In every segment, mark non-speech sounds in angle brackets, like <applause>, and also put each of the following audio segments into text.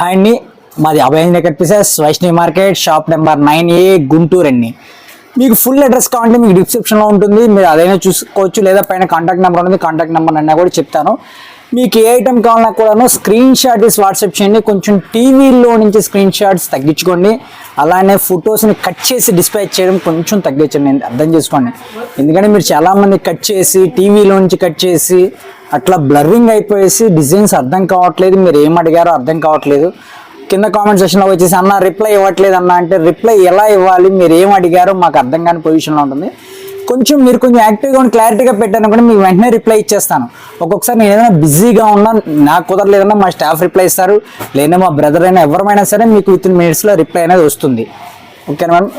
Hi అండి. మాది Abhaya cut pieces Vaishnavi market shop number nine A Guntur అండి. మీకు ఫుల్ అడ్రస్ కావాలంటే మీకు డిస్క్రిప్షన్లో ఉంటుంది. మీరు అదైనా చూసుకోవచ్చు లేదా పైన కాంటాక్ట్ నెంబర్ ఉంటుంది కాంటాక్ట్ నెంబర్ అన్నా కూడా చెప్తాను. మీకు ఏ ఐటమ్ కావాలన్నా కూడాను స్క్రీన్ షాట్ తీసి వాట్సాప్ చేయండి. కొంచెం టీవీలో నుంచి స్క్రీన్ షాట్స్ తగ్గించుకోండి. అలానే ఫొటోస్ని కట్ చేసి డిస్ప్లే చేయడం కొంచెం తగ్గించండి. అర్థం చేసుకోండి. ఎందుకంటే మీరు చాలామంది కట్ చేసి టీవీలో నుంచి కట్ చేసి అట్లా బ్లర్రింగ్ అయిపోయేసి డిజైన్స్ అర్థం కావట్లేదు. మీరు ఏం అడిగారో అర్థం కావట్లేదు. కింద కామెంట్ సెక్షన్లో వచ్చేసి అన్న రిప్లై ఇవ్వట్లేదు అన్న అంటే రిప్లై ఎలా ఇవ్వాలి? మీరు ఏం అడిగారో మాకు అర్థం కాని పొజిషన్లో ఉంటుంది. కొంచెం మీరు కొంచెం యాక్టివ్గా ఉండి క్లారిటీగా పెట్టాను కూడా మీకు వెంటనే రిప్లై ఇచ్చేస్తాను. ఒక్కొక్కసారి నేను ఏదైనా బిజీగా ఉన్నా నాకు కుదరలేదన్నా మా స్టాఫ్ రిప్లై ఇస్తారు. లేదా మా బ్రదర్ అయినా ఎవరైనా సరే మీకు విత్ ఇన్ మినిట్స్లో రిప్లై అనేది వస్తుంది. ఓకేనా మేడం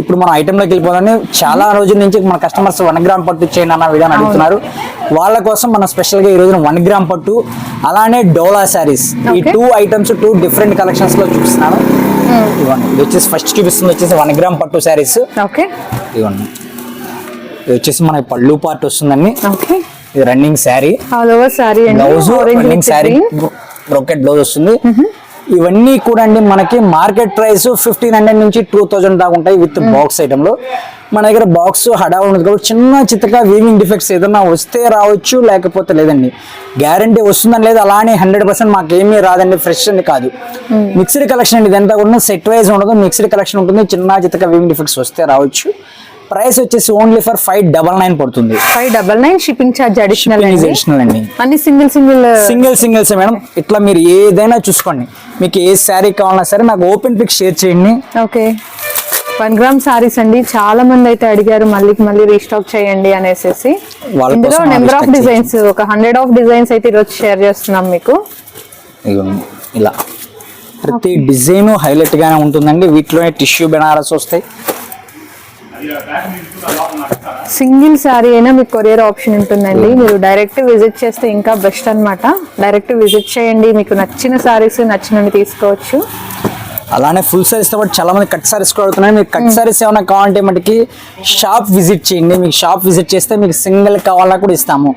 ఇప్పుడు మనం ఐటెంలోకి వెళ్ళిపోదాన్ని చాలా రోజుల నుంచి మన కస్టమర్స్ వన్ గ్రామ్ పట్టు చేయండి అన్న విధానం అడుగుతున్నారు. వాళ్ళ కోసం మనం స్పెషల్గా ఈ రోజున వన్ గ్రామ్ పట్టు అలానే డోలా శారీస్ ఈ. టూ ఐటమ్స్ టూ డిఫరెంట్ కలెక్షన్స్లో చూపిస్తున్నాను. ఇవ్వండి ఇది వచ్చేసి ఫస్ట్ చూపిస్తుంది వచ్చేసి వన్ గ్రామ్ పట్టు శారీస్ ఓకే ఇవ్వండి ఇది వచ్చేసి మనకి పళ్ళు పార్ట్ వస్తుందండి. ఇది running sari all over blouse running sari brocade blouse వస్తుంది. ఇవన్నీ కూడా అండి మనకి మార్కెట్ ప్రైస్ ఫిఫ్టీన్ హండ్రెడ్ నుంచి టూ థౌజండ్ దాకా ఉంటాయి విత్ బాక్స్ ఐటమ్లో. మన దగ్గర బాక్స్ హడా ఉంది కాబట్టి చిన్న చిత్తగా వీవింగ్ డిఫెక్ట్స్ ఏదన్నా వస్తే రావచ్చు లేకపోతే లేదండి. గ్యారంటీ వస్తుందని లేదు అలానే హండ్రెడ్ పర్సెంట్ మాకు ఏమీ రాదండి ఫ్రెష్ అని కాదు. మిక్స్డ్ కలెక్షన్ అండి ఇదంతా కూడా సెట్ వైజ్ ఉండదు మిక్స్డ్ కలెక్షన్ ఉంటుంది చిన్న చిత్తగా వీవింగ్ డిఫెక్ట్స్ వస్తే రావచ్చు. ప్రైస్ వచ్చేసి only for five double nine పడుతుంది. Five double nine shipping charge additional is అండి? అన్ని single single single singles madam? ఇట్లా మీరు ఏదైనా చూసుకోండి. మీకు ఏ శారీ కావాలన్నా సరే నాకు ఓపెన్ పిక్ షేర్ చేయండి. ఓకే. వన్ గ్రామ్ సారీస్ అండి. చాలా మంది అయితే అడిగారు మళ్ళీ మళ్ళీ రీస్టాక్ చేయండి అనేసి ఇందులో నెంబర్ ఆఫ్ డిజైన్స్ ఒక హండ్రెడ్ ఆఫ్ డిజైన్స్ అయితే ఈరోజు షేర్ చేస్తున్నాం మీకు. ఇలా. ప్రతి డిజైన్ హైలైట్ గానే ఉంటుందండి. వీటిలోనే టిష్యూ బెనారస్ వస్తాయి. సింగిల్ శారీ అయినా మీకు కొరియర్ ఆప్షన్ ఉంటుందండి. మీరు డైరెక్ట్ విజిట్ చేస్తే ఇంకా బెస్ట్ అన్నమాట. డైరెక్ట్ విజిట్ చేయండి. మీకు నచ్చిన సారీస్ నచ్చినవి తీసుకోవచ్చు. అలానే ఫుల్ సారీస్తో పాటు చాలా మంది కట్ సారీస్ కూడా అడుగుతున్నాయి మీకు కట్ సారీస్ ఏమైనా కావాలంటే మనకి షాప్ విజిట్ చేయండి. మీకు షాప్ విజిట్ చేస్తే మీకు సింగిల్ కావాలన్నా కూడా ఇస్తాము.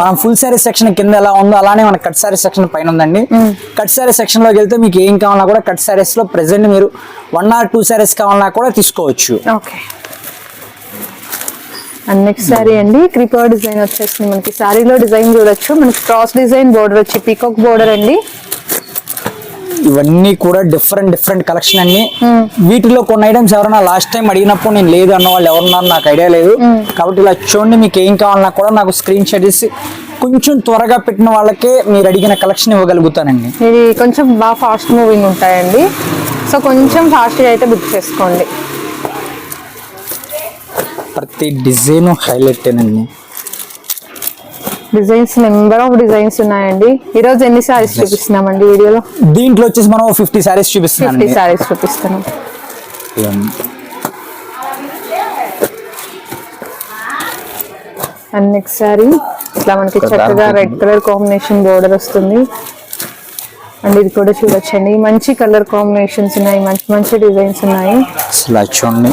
మనం ఫుల్ సారీ సెక్షన్ కింద ఎలా ఉందో అలానే మన కట్ సారీ సెక్షన్ పైన ఉందండి. కట్ సారీ సెక్షన్లోకి వెళ్తే మీకు ఏం కావాలన్నా కూడా కట్ సారీస్లో ప్రెసెంట్ మీరు వన్ ఆర్ టూ సారీస్ కావాలన్నా కూడా తీసుకోవచ్చు. ఓకే అండ్ నెక్స్ట్ శారీ అండి క్రిపర్ డిజైన్ వచ్చేసింది మనకి. శారీలో డిజైన్ చూడొచ్చు. మనకి క్రాస్ డిజైన్ బోర్డర్ వచ్చి పీకాక్ బోర్డర్ అండి. ఇవన్నీ కూడా డిఫరెంట్ డిఫరెంట్ కలెక్షన్ అన్ని వీటిలో కొన్ని ఐటమ్స్ ఎవరైనా లాస్ట్ టైం అడిగినప్పుడు నేను లేదు అన్న వాళ్ళు ఎవరున్నారు నాకు ఐడియా లేదు. కాబట్టి ఇలా చూడండి మీకు ఏం కావాలన్నా కూడా నాకు స్క్రీన్ షాట్ ఇచ్చి కొంచెం త్వరగా పెట్టిన వాళ్ళకే మీరు అడిగిన కలెక్షన్ ఇవ్వగలుగుతానండి. ఇది కొంచెం బాగా ఫాస్ట్ మూవింగ్ ఉంటాయండి. సో కొంచెం ఫాస్ట్గా అయితే బుక్ చేసుకోండి. ప్రతి డిజైన్ హైలైట్ అండి. డిజైన్స్ నెంబర్ ఆఫ్ డిజైన్స్ ఉన్నాయండి. ఈ రోజు ఎన్ని సారీస్ చూపిస్తున్నామండి వీడియోలో? దీంట్లో వచ్చేసి మనం ఫిఫ్టీ సారీస్ ఫిఫ్టీ చూపిస్తున్నాను సారీస్ చూపిస్తున్నాం. అండ్ నెక్స్ట్ సారీ ఇట్లా మనకి చక్కగా రెడ్ కలర్ కాంబినేషన్ బోర్డర్ వస్తుంది. అండ్ ఇది కూడా చూడొచ్చండి. మంచి కలర్ కాంబినేషన్స్ ఉన్నాయి మంచి మంచి డిజైన్స్ ఉన్నాయి. అసలు చూడండి.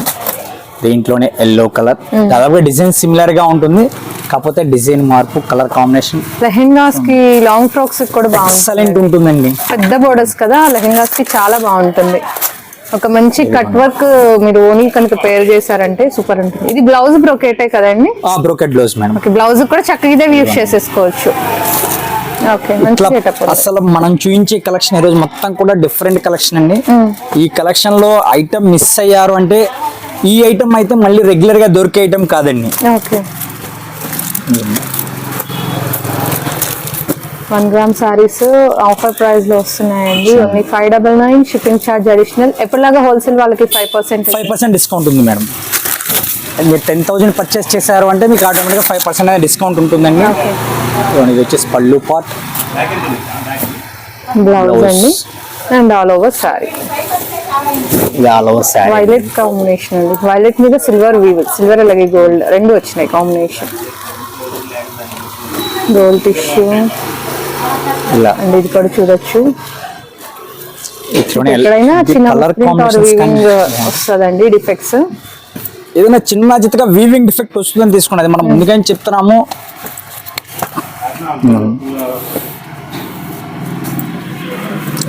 దీంట్లోనే ఎల్లో కలర్ దాదాపుగా డిజైన్ సిమిలర్గా ఉంటుంది కాకపోతే డిజైన్ మార్పు కలర్ కాంబినేషన్ లెహెంగాస్కి లాంగ్ ఫ్రాక్స్ కూడా బాగుంటుంది. ఎక్సలెంట్ ఉంటుందండి. పెద్ద బోర్డర్స్ కదా లెహెంగాస్కి చాలా బాగుంటుంది. ఒక మంచి కట్ వర్క్ మీరు ఓనీ కనుక పేర్ చేశారంటే సూపర్ ఉంటుంది. ఇది బ్లౌజ్ బ్రొకేటే కదండి? బ్రోకెట్ బ్లౌజ్ మేడం బ్లౌజ్ కూడా చక్కగా ఇదే యూస్ చేసేసుకోవచ్చు. అసలు మనం చూపించే కలెక్షన్ ఈరోజు మొత్తం కూడా డిఫరెంట్ కలెక్షన్ అండి. ఈ కలెక్షన్లో ఐటమ్ మిస్ అయ్యారు అంటే ఈ ఐటమ్ అయితే మళ్ళీ రెగ్యులర్గా దొరికే ఐటమ్ కాదండి. Okay. One gram saris offer ప్రైస్లో వస్తున్నాయండి. Only five double nine shipping charge additional ఎప్పటిలాగా wholesale వాళ్ళకి five percent five percent discount ఉంది మేడం మీరు టెన్ థౌసండ్ పర్చేస్ చేశారు అంటే మీకు ఆటోమేటిక్గా ఫైవ్ పర్సెంట్ అనేది డిస్కౌంట్ ఉంటుందండి. ఇది వచ్చేసి పళ్ళు పాట్ బ్లౌజ్. అండి. అండ్ ఆల్ ఓవర్ సారీ ఇది all over sari violet combination అండి. వైలెట్ మీద సిల్వర్ వీవ్ సిల్వర్ అలాగే గోల్డ్ రెండు వచ్చినాయి కాంబినేషన్ గోల్డ్ టిష్యూ ఇలా అండ్ ఇది కూడా చూడొచ్చు. ఎక్కడైనా చిన్న వీవింగ్ వస్తుందండి డిఫెక్ట్స్ ఏదైనా చిన్న చిత్తగా వీవింగ్ డిఫెక్ట్ వస్తుందని తీసుకున్నది. మనం ముందుగానే చెప్తున్నాము.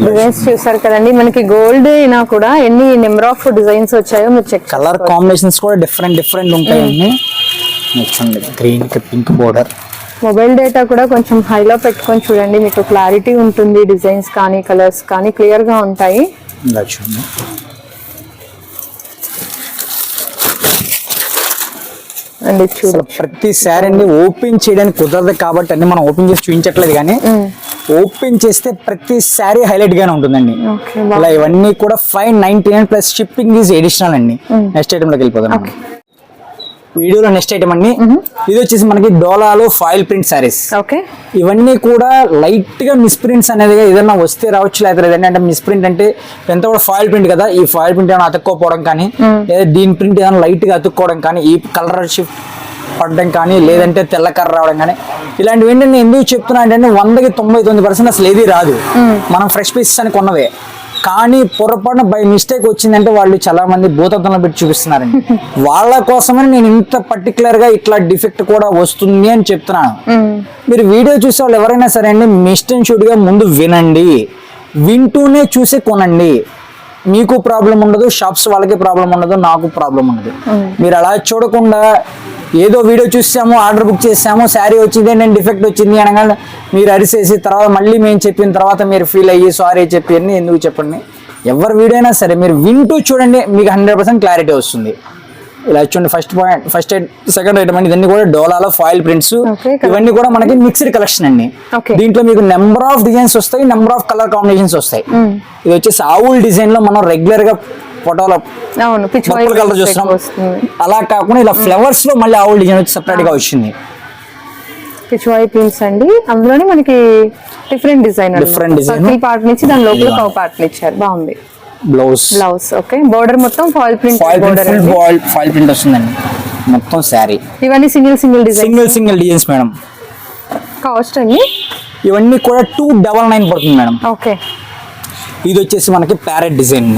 డిజైన్స్ చూసారు కదండి. మనకి గోల్డ్ అయినా కూడా ఎన్ని నెంబర్ ఆఫ్ డిజైన్స్ వచ్చాయో మీరు చెక్ కలర్ కాంబినేషన్స్ కూడా డిఫరెంట్ డిఫరెంట్ ఉంటాయండి చూడండి గ్రీన్కి పింక్ బోర్డర్ మొబైల్ డేటా కూడా కొంచెం హైలో పెట్టుకొని చూడండి. మీకు క్లారిటీ ఉంటుంది డిజైన్స్ కానీ కలర్స్ కానీ క్లియర్గా ఉంటాయి. చూడండి. అండ్ ప్రతి శారీ ఓపెన్ చేయడానికి కుదరదు కాబట్టి అన్ని మనం ఓపెన్ చేసి చూపించట్లేదు కానీ ఓపెన్ చేస్తే ప్రతి శారీ హైలైట్ గానే ఉంటుందండి. ఇలా ఇవన్నీ కూడా five ninety nine plus shipping is additional అండి. నెక్స్ట్ ఐటమ్లోకి వెళ్ళిపోదాం. వీడియోలో నెక్స్ట్ ఐటమ్ అండి. ఇది వచ్చేసి మనకి డోలాలో ఫాయిల్ ప్రింట్ ఓకే. ఇవన్నీ కూడా లైట్గా మిస్ప్రింట్స్ అనేది ఏదైనా వస్తే రావచ్చు లేదా ఏంటంటే మిస్ప్రింట్ అంటే ఎంత కూడా ఫాయిల్ ప్రింట్ కదా ఈ ఫాయిల్ ప్రింట్ ఏమైనా అతుక్కోపోవడం కానీ లేదా దీని ప్రింట్ ఏదైనా లైట్గా అతుక్కోవడం కానీ ఈ కలర్ షిఫ్ట్ పడడం కానీ లేదంటే తెల్ల కర్ర రావడం కానీ. ఇలాంటివి ఏంటంటే నేను ఎందుకు చెప్తున్నా అంటే వందకి తొంభై తొమ్మిది పర్సెంట్ అసలు ఏది రాదు. మనం ఫ్రెష్ పీసెస్ అని కొన్నవే. కానీ పొరపాటున బై మిస్టేక్ వచ్చిందంటే వాళ్ళు చాలా మంది భూతత్వంలో పెట్టి చూపిస్తున్నారండి. <laughs> వాళ్ళ కోసమని నేను ఇంత పర్టికులర్గా ఇట్లా డిఫెక్ట్ కూడా వస్తుంది అని చెప్తున్నాను. మీరు వీడియో చూసే వాళ్ళు ఎవరైనా సరే అండి మిస్టేక్ షూట్గా ముందు వినండి. వింటూనే చూసి కొనండి. మీకు ప్రాబ్లం ఉండదు షాప్స్ వాళ్ళకి ప్రాబ్లం ఉండదు నాకు ప్రాబ్లం ఉండదు. మీరు అలా చూడకుండా ఏదో వీడియో చూసాము ఆర్డర్ బుక్ చేసాము శారీ వచ్చింది నేను డిఫెక్ట్ వచ్చింది అనగా మీరు అరిసేసి తర్వాత మళ్ళీ మేము చెప్పిన తర్వాత మీరు ఫీల్ అయ్యి సారీ చెప్పి అన్ని ఎందుకు చెప్పండి. ఎవరి వీడియో అయినా సరే మీరు వింటూ చూడండి మీకు హండ్రెడ్ పర్సెంట్ క్లారిటీ వస్తుంది. ఇలా చూడండి first point first second item అండి ఇవన్నీ కూడా డోలాలో ఫాయిల్ ప్రింట్స్ ఇవన్నీ కూడా మనకి మిక్స్డ్ కలెక్షన్ అండి. దీంట్లో మీకు నెంబర్ ఆఫ్ డిజైన్స్ వస్తాయి నెంబర్ ఆఫ్ కలర్ కాంబినేషన్స్ వస్తాయి. ఇది వచ్చేసి ఆవుల్ డిజైన్లో మనం రెగ్యులర్గా ఫోటోలో పర్పుల్ కలర్ చూస్తున్నాం. అలా కాకుండా ఇలా ఫ్లవర్స్లో మళ్ళీ ఆవుల్ డిజైన్ వచ్చి సెపరేట్గా వచ్చింది. పిచ్ వై ప్రింట్స్ అండి. అందులోనే మనకి different design Different design. Part నుంచి దాని లోపల కవ పార్ట్ ఇచ్చారు. బాగుంది. బ్లౌజ్ బ్లౌజ్ ఓకే బోర్డర్ మొత్తం foil print border foil foil print వస్తుందండి. మొత్తం శారీ ఇవన్నీ single single design single single designs madam cost అండి? ఇవన్నీ కూడా టూ డబల్ నైన్ పడుతుంది మేడం ఓకే ఇది వచ్చేసి మనకి parrot design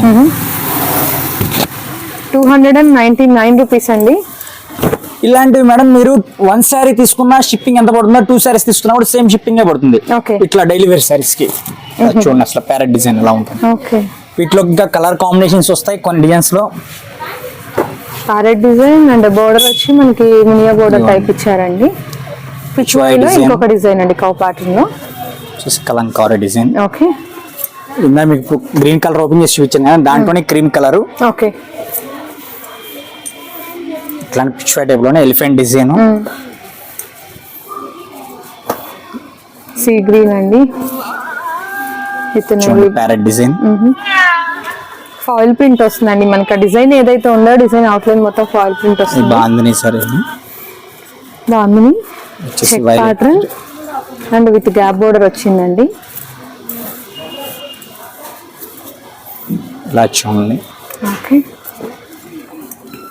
two hundred and ninety nine rupees అండి. ఇలాంటివి మేడం మీరు వన్ శారీ తీసుకున్నా షిప్పింగ్ ఎంత పడుతుందో టూ శారీస్ తీసుకున్నా కూడా సేమ్ షిప్పింగ్ పడుతుంది. ఇట్లా డైలీ వేర్ శారీస్కి చూడండి అసలు ప్యారెట్ డిజైన్ ఎలా ఉంటుంది. ఓకే. వీటిలో ఇంకా కలర్ కాంబినేషన్స్ వస్తాయి కొన్ని డిజైన్స్లో. ప్యారెట్ డిజైన్ అండ్ బోర్డర్ వచ్చి మనకి మినియా బోర్డర్ టైప్ ఇచ్చారండి. పిచ్. ఇంకొక డిజైన్ అండి కౌ ప్యాటర్న్లో. చూసి కలంకార డిజైన్ ఓకే. ఇందా మీకు గ్రీన్ కలర్ ఓపెన్ చేసి చూపించాను దాంట్లోనే క్రీమ్ కలర్ ఓకే. ఇట్లాంటి పిచ్చువై టైప్లోనే ఎలిఫెంట్ డిజైన్ సీ గ్రీన్ అండి. ప్యారెట్ డిజైన్ ఫాయిల్ ప్రింట్ వస్తుందండి. మనకి ఆ డిజైన్ ఏదైతే ఉందో డిజైన్ అవుట్లైన్ మొత్తం ఫాయిల్ ప్రింట్ వస్తుంది. బాగుంది సరే. వచ్చేసి check pattern and with gap border వచ్చిందండి. ఇలా ఓకే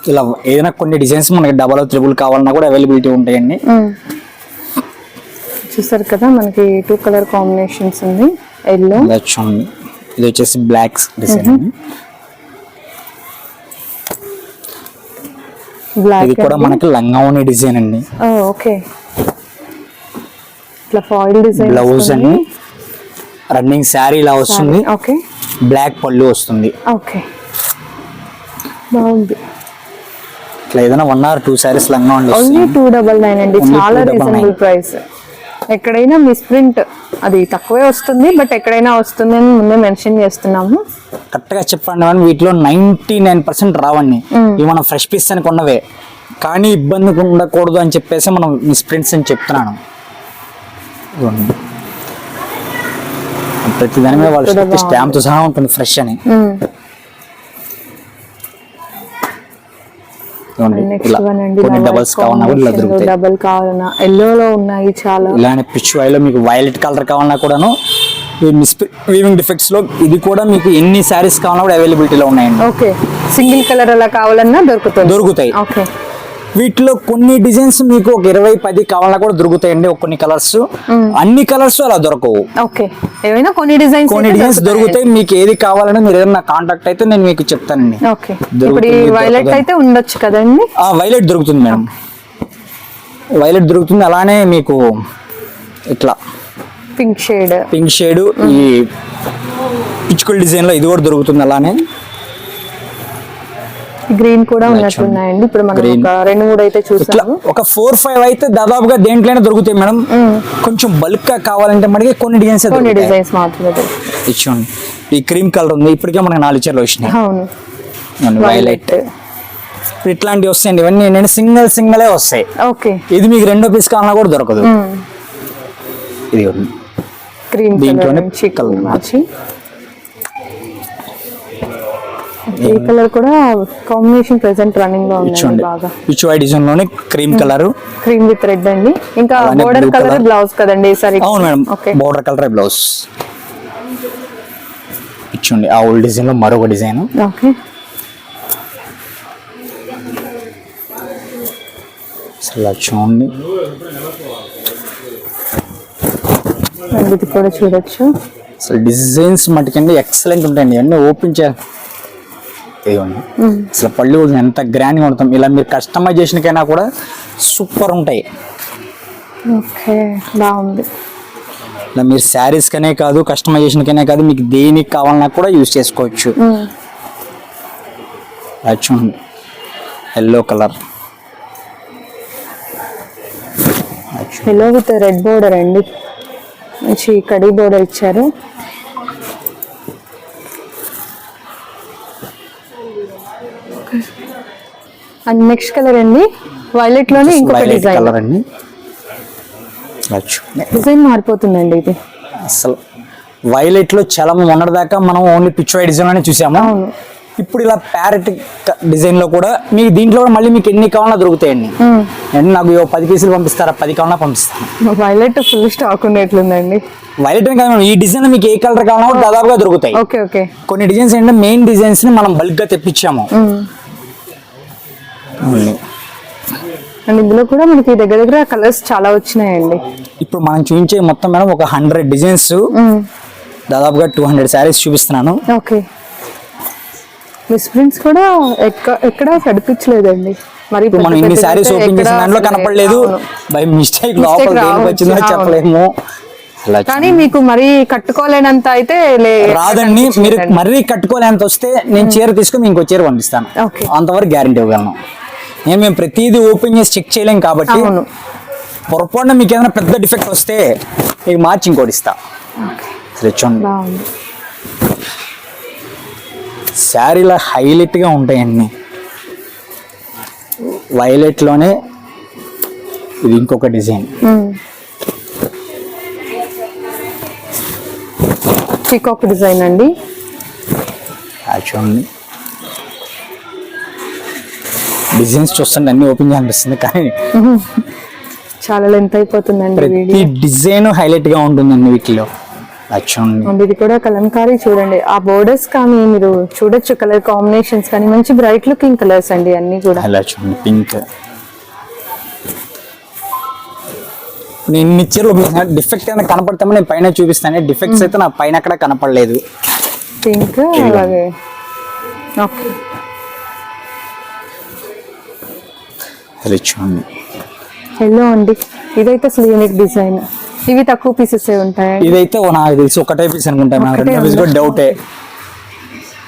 ఇలా ఏదైనా కొన్ని డిజైన్స్ మనకి డబల్ త్రిబుల్ కావాలన్నా కూడా అవైలబిలిటీ ఉంటాయండి. చూసారు కదా మనకి టూ కలర్ కాంబినేషన్స్ ఉంది. ఎల్లో చూడండి. ఇది వచ్చేసి బ్లాక్ డిజైన్ ఇది కూడా మనకి లంగావని డిజైన్ అండి. ఓకే. ఇట్లా ఫాయిల్ డిజైన్ బ్లౌజ్ అండి. రన్నింగ్ శారీ ఇలా వస్తుంది. ఓకే. బ్లాక్ పళ్ళు వస్తుంది. ఓకే. బాగుంది. ఇట్లా ఏదైనా వన్ ఆర్ టూ శారీస్ లంగా ఓన్లీ వస్తుంది. టూ డబల్ నైన్ అండి. చాలా 299. రీజనబుల్ ప్రైస్ ఎక్కడైనా మిస్ప్రింట్ అది తక్కువే వస్తుంది బట్ ఎక్కడైనా వస్తుంది అని ముందే మెన్షన్ చేస్తున్నాము. కరెక్ట్గా చెప్పండి మేడం వీటిలో నైన్టీ నైన్ పర్సెంట్ రావండి ఇవి మనం ఫ్రెష్ పీస్ అని కొన్నవే. కానీ ఇబ్బంది ఉండకూడదు అని చెప్పేసి మనం మిస్ప్రింట్స్ అని చెప్తున్నాను. ప్రతి దాని మీద వాళ్ళ స్టాంప్ సహా ఉంటుంది ఫ్రెష్ అని. డబల్స్ కావాలన్నా కూడా ఇలా దొరుకుతాయి. డబల్ కావాలన్నా. ఎల్లోలో ఉన్నాయి చాలా. ఇలానే పిచ్లో మీకు వైలెట్ కలర్ కావాలన్నా కూడాను మిస్ వీవింగ్ డిఫెక్ట్స్లో ఇది కూడా మీకు ఎన్ని శారీస్ కావాలన్నా కూడా అవైలబిలిటీలో ఉన్నాయండి. ఓకే సింగిల్ కలర్ అలా కావాలన్నా దొరుకుతుంది దొరుకుతాయి. ఓకే వీటిలో కొన్ని డిజైన్స్ మీకు ఒక ఇరవై పది కావాలన్నా కూడా దొరుకుతాయండి. కొన్ని కలర్స్. అన్ని కలర్స్ అలా దొరకవు. ఏమైనా కొన్ని డిజైన్స్ కొన్ని డిజైన్స్ దొరుకుతాయి. మీకు ఏది కావాలని మీరు ఏదైనా కాంటాక్ట్ అయితే నేను మీకు చెప్తానండి. వైలెట్. అయితే ఉండొచ్చు కదండి? ఆ వైలెట్ దొరుకుతుంది మేడం. వైలెట్ దొరుకుతుంది. అలానే మీకు ఇట్లా పింక్ షేడ్ పింక్ షేడ్ ఈ పిచ్చుకల్ డిజైన్లో ఇది కూడా దొరుకుతుంది అలానే. గ్రీన్ కూడా ఉన్నట్లున్నాయండి ఇప్పుడు మనం రెండు మూడు అయితే చూసాము. ఒక ఫోర్ ఫైవ్ అయితే దాదాపుగా దేంట్లోనే దొరుకుతాయి మేడం. కొంచెం బల్క్గా కావాలంటే మనకి కొన్ని డిజైన్స్ కొన్ని డిజైన్స్ మాత్రమే ఈ క్రీమ్ కలర్ ఉంది. ఇప్పటికే మనకి నాలుగు చీరలు వచ్చినాయి. అవును. వైలెట్ ఇట్లాంటివి వస్తాయండి. ఇవన్నీ నేను సింగిల్ సింగిలే వస్తాయి. ఓకే. ఇది మీకు రెండో పీస్ కావాలన్నా కూడా దొరకదు. ఇది. క్రీమ్ దీంట్లోనే కలర్ మార్చి ఈ కలర్ కూడా కాంబినేషన్ ప్రెసెంట్ రన్నింగ్లో ఇచ్చోండి. బాగా. White డిజైన్లోనే cream colour cream with red అండి. ఇంకా బోర్డర్ కలర్. బ్లౌజ్ కదండి సరే అవును madam. Okay border colour blouse ఇచ్చండి. ఆ ఓల్డ్ డిజైన్లో మరొక డిజైన్ ఓకే అసలు చూడండి. ఇది కూడా చూడొచ్చు. అసలు డిజైన్స్ మటుకండి ఎక్సలెంట్ ఉంటాయండి. అన్నీ ఓపెన్ చేయాలి ఇదిగోండి అసలు పళ్ళు కూడా ఎంత గ్రాండ్గా ఉంటాం ఇలా మీరు కస్టమైజేషన్కైనా కూడా సూపర్ ఉంటాయి. ఓకే బాగుంది. ఇలా మీరు శారీస్ కనే కాదు కస్టమైజేషన్ కనే కాదు మీకు దేనికి కావాలన్నా కూడా యూజ్ చేసుకోవచ్చు. చూడండి yellow colour. Yellow with red border అండి. మంచి కడి బోర్డర్ ఇచ్చారు. అండ్ నెక్స్ట్ కలర్ అండి వైలెట్లోనే ఇంకొక డిజైన్ కలర్ అండి. డిజైన్ మారిపోతుందండి ఇది. అసలు వైలెట్లో చాలా మొన్నటిదాకా మనం ఓన్లీ పిచ్ డిజైన్లోనే చూసాము. ఇప్పుడు ఇలా ప్యారెట్ డిజైన్లో కూడా మీకు దీంట్లో కూడా మళ్ళీ మీకు ఎన్ని కావాలన్నా దొరుకుతాయండి. అండ్ నాకు పది పీసులు పంపిస్తారా? పది కావాలన్నా పంపిస్తాను. వైలెట్ ఫుల్ స్టాక్ ఉండేట్లుందండి. వైలెట్ అని కాదు ఈ డిజైన్ మీకు ఏ కలర్ కావాలన్నా దాదాపుగా దొరుకుతాయి. Okay okay. కొన్ని డిజైన్స్ ఏంటంటే మెయిన్ డిజైన్స్ని మనం బల్క్గా తెప్పించాము. ఓన్లీ. అండ్ ఇందులో కూడా మనకి దగ్గర దగ్గర కలర్స్ చాలా వచ్చినాయండి. ఇప్పుడు మనం చూపించే మొత్తం మేడం ఒక హండ్రెడ్ డిజైన్స్ దాదాపుగా టూ హండ్రెడ్ శారీస్ చూపిస్తున్నాను. ఓకే. మిస్ ప్రింట్స్ కూడా ఎక్క ఎక్కడ కనిపించలేదండి. మరి ఇప్పుడు మనం ఇన్ని శారీస్ ఓపెన్ చేసిన దాంట్లో కనపడలేదు. బై మిస్టేక్ లోపల దేనికి రావచ్చు, వచ్చిందో అవును. చెప్పలేము. అలా కానీ మీకు మరి కట్టుకోలేనంత అయితే రాదండి. మీరు మరీ కట్టుకోలేంత వస్తే నేను చీర తీసుకుని ఇంకో చీర పంపిస్తాను. అంతవరకు గ్యారంటీ ఇవ్వగలను. నేను మేము ప్రతిదీ ఓపెన్ చేసి చెక్ చేయలేం కాబట్టి అవును. పొరపాటున మీకు ఏదైనా పెద్ద డిఫెక్ట్ వస్తే మీకు మార్చి ఇంకోటి ఇస్తా. సరే చూడండి. బాగుంది. శారీలో హైలైట్గా ఉంటాయండి. వైలెట్లోనే ఇది ఇంకొక డిజైన్. పీకాక్ డిజైన్ అండి. చూడండి. డిజైన్స్ చూస్తుంటే అన్ని ఓపెన్ చేయాలనిపిస్తుంది కానీ చాలా లెంత్ అయిపోతుందండి ప్రతి డిజైన్ హైలైట్గా ఉంటుందండి వీటిలో. ఇది కూడా కలంకారీ చూడండి. ఆ బోర్డర్స్ కానీ మీరు చూడొచ్చు కలర్ కాంబినేషన్స్ కానీ. మంచి బ్రైట్ లుకింగ్ కలర్స్ అండి అన్ని కూడా. అలా చూడండి పింక్ నేను చీరలు డిఫెక్ట్ ఏమైనా కనపడతామో నేను పైన చూపిస్తాను. డిఫెక్ట్స్ అయితే నా పైన అక్కడ కనపడలేదు. పింక్ అలాగే. ఓకే అది చూడండి ఎల్లో అండి. ఇదైతే అసలు యూనిక్ డిజైన్ ఇవి తక్కువ పీసెస్ ఉంటాయి? ఇదైతే ఓ నాకు తెలిసి ఒకటే పీస్ అనుకుంటాను. నాకు ఒకటే రెండో పీస్ కూడా డౌటే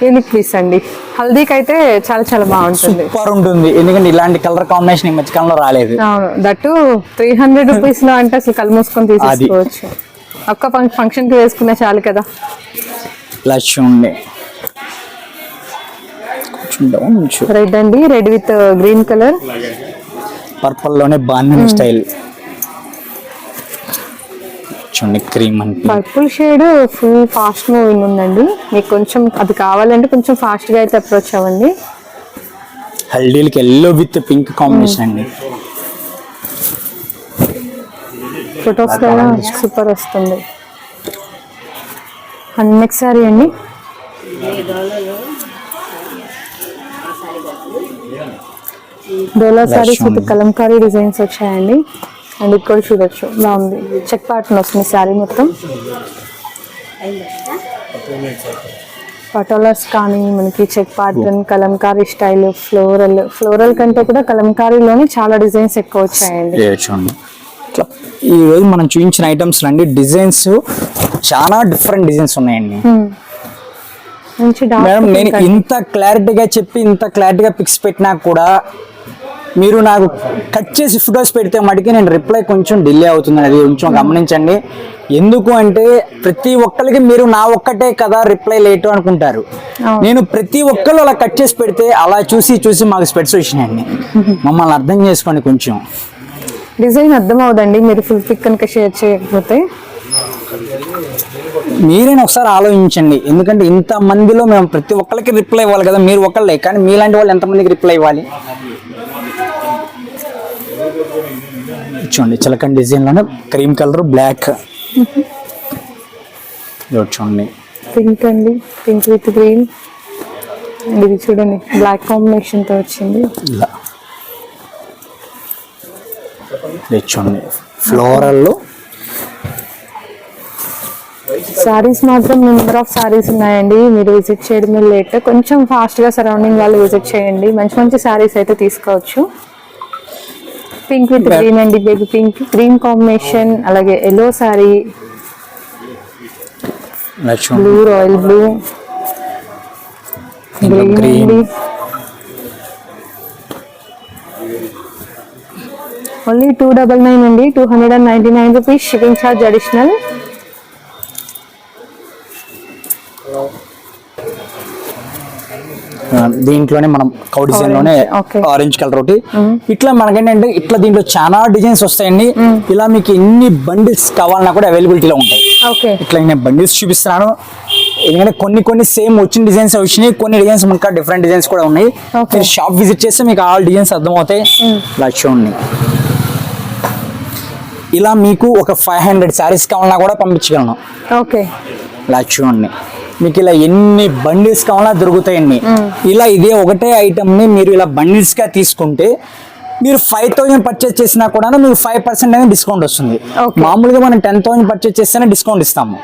యూనిక్ పీస్ అండి. హల్దీకి అయితే చాలా చాలా బాగుంటుంది. సూపర్ ఉంటుంది. ఎందుకంటే ఇలాంటి కలర్ కాంబినేషన్ ఈ మధ్యకాలంలో రాలేదు. అవును. దట్టు త్రీ హండ్రెడ్ రూపీస్లో అంటే అసలు కళ్ళు మూసుకొని తీసేసుకోవచ్చు. ఒక్క ఫంక్షన్కి వేసుకున్నా చాలు కదా. డౌన్ ఉంచు. రెడ్ అండి. రెడ్ విత్ గ్రీన్ కలర్ పర్పుల్లోనే బాగుంది స్టైల్ చూడండి క్రీమ్ అని purple shade full fast moving ఉందండి. మీకు కొంచెం అది కావాలంటే కొంచెం ఫాస్ట్గా అయితే అప్రోచ్ అవ్వండి. హల్దీలకి ఎల్లో విత్ పింక్ కాంబినేషన్ అండి. ఫొటోస్ కూడా సూపర్ వస్తుంది. అండ్ నెక్స్ట్ సారీ అండి Dola saris with kalamkari designs వచ్చాయండి. అండ్ ఇక్కడ చూడొచ్చు. బాగుంది. చెక్ ప్యాటర్న్ వస్తుంది శారీ మొత్తం. పటోలాస్ కానీ మనకి check pattern kalamkari style floral floral కంటే కూడా కలంకారీలోనే చాలా డిజైన్స్ ఎక్కువ వచ్చాయండి. ఈ రోజు మనం చూపించిన ఐటమ్స్ అండి. డిజైన్స్ చాలా డిఫరెంట్ డిజైన్స్ ఉన్నాయండి. మంచి మేడం నేను ఇంత క్లారిటీగా చెప్పి ఇంత క్లారిటీగా పిక్స్ పెట్టినా కూడా మీరు నాకు కట్ చేసి ఫొటోస్ పెడితే మటుకి నేను రిప్లై కొంచెం డిలే అవుతుంది అది కొంచెం గమనించండి. ఎందుకు అంటే ప్రతి ఒక్కరికి మీరు నా ఒక్కటే కదా రిప్లై లేటు అనుకుంటారు. నేను ప్రతి ఒక్కరు అలా కట్ చేసి పెడితే అలా చూసి చూసి మాకు స్పెట్స్ వచ్చినాయండి. మమ్మల్ని అర్థం చేసుకోండి కొంచెం. డిజైన్ అర్థం అవదండి మీరు ఫుల్ పిక్ కనుక షేర్ చేయకపోతే. మీరైనా ఒకసారి ఆలోచించండి. ఎందుకంటే ఇంత మందిలో మేము ప్రతి ఒక్కరికి రిప్లై ఇవ్వాలి కదా మీరు ఒకళ్ళే కానీ మీలాంటి వాళ్ళు ఎంతమందికి రిప్లై ఇవ్వాలి? చూడండి చిలకన్ డిజైన్లోనే క్రీమ్ కలర్ బ్లాక్ చూడండి. పింక్ అండి పింక్ విత్ గ్రీన్. ఇది చూడండి బ్లాక్ కాంబినేషన్తో వచ్చింది. ఇలా. ఇది చూడండి ఫ్లోరల్లో సారీస్ మాత్రం నెంబర్ ఆఫ్ సారీస్ ఉన్నాయండి. మీరు విజిట్ చేయడమే లేట్. కొంచెం ఫాస్ట్గా సరౌండింగ్ వాళ్ళు విజిట్ చేయండి. మంచి మంచి సారీస్ అయితే తీసుకోవచ్చు. పింక్ విత్ గ్రీన్ అండి బేబీ పింక్ గ్రీన్ కాంబినేషన్ అలాగే yellow sari blue royal blue green only two double nine అండి two hundred and ninety nine rupees shipping charge additional దీంట్లోనే మనం కౌ డిజైన్లోనే. ఆరెంజ్ కలర్ ఒకటి. ఇట్లా మనకేంటంటే ఇట్లా దీంట్లో చాలా డిజైన్స్ వస్తాయండి. ఇలా మీకు ఎన్ని బండిల్స్ కావాలన్నా కూడా అవైలబిలిటీలో ఉంటాయి. ఇట్లా నేను బండిల్స్ చూపిస్తున్నాను. ఎందుకంటే కొన్ని కొన్ని సేమ్ వచ్చిన డిజైన్స్ వచ్చినాయి కొన్ని డిజైన్స్ ఇంకా డిఫరెంట్ డిజైన్స్ కూడా ఉన్నాయి. మీరు షాప్ విజిట్ చేస్తే మీకు ఆల్ డిజైన్స్ అర్థమవుతాయి. ఇలా చూడండి. ఇలా మీకు ఒక ఫైవ్ హండ్రెడ్ శారీస్ కావాలన్నా కూడా పంపించగలను. ఓకే ఇలా చూడండి. మీకు ఇలా ఎన్ని బండిల్స్ కావాలన్నా దొరుకుతాయండి ఇలా ఇదే ఒకటే ఐటమ్ని మీరు ఇలా బండిల్స్గా తీసుకుంటే మీరు ఫైవ్ థౌసండ్ పర్చేస్ చేసినా కూడా మీకు ఫైవ్ పర్సెంట్ అనేది డిస్కౌంట్ వస్తుంది. మామూలుగా మనం టెన్ థౌసండ్ పర్చేస్ చేస్తేనే డిస్కౌంట్ ఇస్తాము.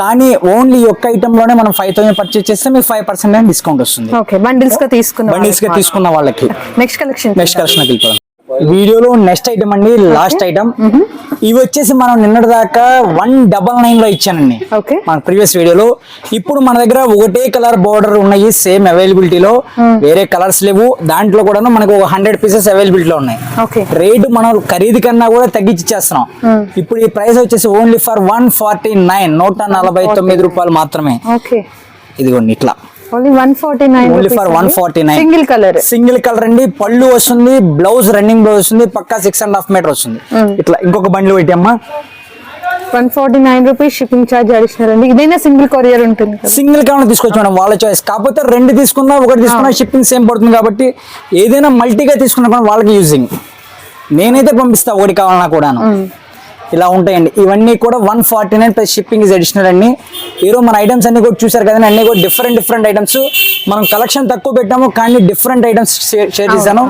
కానీ ఓన్లీ ఒక్క ఐటమ్లోనే మనం ఫైవ్ థౌసండ్ పర్చేస్ చేస్తే మీకు ఫైవ్ పర్సెంట్ అనేది డిస్కౌంట్ వస్తుంది. బండిల్స్గా తీసుకున్నాం బండిల్స్గా తీసుకున్న వాళ్ళకి. నెక్స్ట్ కలెక్షన్ నెక్స్ట్ కలెక్షన్ వెళ్ళిపోదాం వీడియోలో నెక్స్ట్ ఐటమ్ అండి లాస్ట్ ఐటమ్ ఇవి వచ్చేసి మనం నిన్నటి దాకా వన్ డబల్ నైన్లో ఇచ్చానండి. మన ప్రీవియస్ వీడియోలో. ఇప్పుడు మన దగ్గర ఒకటే కలర్ బోర్డర్ ఉన్నాయి సేమ్ అవైలబిలిటీలో వేరే కలర్స్ లేవు. దాంట్లో కూడా మనకు ఒక హండ్రెడ్ పీసెస్ అవైలబిలిటీలో ఉన్నాయి. రేటు మనం ఖరీదు కన్నా కూడా తగ్గించి ఇచ్చేస్తున్నాం ఇప్పుడు ఈ ప్రైస్ వచ్చేసి only for one forty nine నూట నలభై తొమ్మిది. రూపాయలు మాత్రమే. ఇదిగోండి ఇట్లా. Only one forty nine only for one forty nine single colour single colour అండి పళ్ళు వస్తుంది బ్లౌజ్ రన్నింగ్ బ్లౌజ్ వస్తుంది పక్కా సిక్స్ అండ్ హాఫ్ మీటర్ వస్తుంది. ఇట్లా ఇంకొక బండ్లు పెట్టమ్మా. One forty nine rupees shipping charge additional అండి. ఇదైనా సింగిల్ కొరియర్ ఉంటుంది సింగిల్ కావాలని తీసుకోవచ్చు మేడం వాళ్ళ చాయిస్ కాకపోతే రెండు తీసుకున్నా ఒకటి తీసుకున్నా షిప్పింగ్ సేమ్ పడుతుంది కాబట్టి ఏదైనా మల్టీగా తీసుకున్నా కూడా వాళ్ళకి యూజింగ్ నేనైతే పంపిస్తా ఒకటి కావాలన్నా కూడాను. ఇలా ఉంటాయండి. ఇవన్నీ కూడా one forty nine plus shipping is additional అండి. ఈరోజు మన ఐటమ్స్ అన్ని కూడా చూసారు కదండి అన్ని కూడా డిఫరెంట్ డిఫరెంట్ ఐటమ్స్ మనం కలెక్షన్ తక్కువ పెట్టాము కానీ డిఫరెంట్ ఐటమ్స్ షేర్ చేశాను.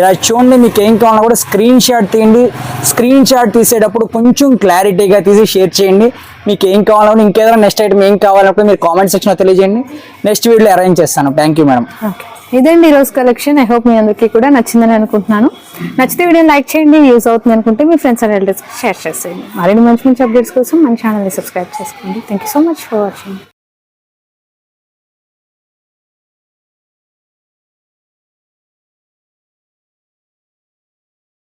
ఇలా చూడండి మీకు ఏం కావాలన్నా కూడా స్క్రీన్ షాట్ తీయండి. స్క్రీన్ షాట్ తీసేటప్పుడు కొంచెం క్లారిటీగా తీసి షేర్ చేయండి. మీకు ఏం కావాలన్నా ఇంకేదైనా నెక్స్ట్ ఐటమ్ ఏం కావాలన్నప్పుడు మీరు కామెంట్ సెక్షన్లో తెలియజేయండి. నెక్స్ట్ వీడియోలో అరేంజ్ చేస్తాను. థ్యాంక్ యూ మేడం ఓకే ఇదండి ఈ రోజు కలెక్షన్ ఐ హోప్ మీ అందరికీ కూడా నచ్చిందని అనుకుంటున్నాను. నచ్చితే వీడియో లైక్ చేయండి యూస్ అవుతుంది అనుకుంటే మీ ఫ్రెండ్స్ అండ్ రిలేటివ్స్ షేర్ చేసేయండి. మరిన్ని మంచి మంచి అప్డేట్స్ కోసం మన ఛానల్ని సబ్స్క్రైబ్ చేసుకోండి. Thank you so much for watching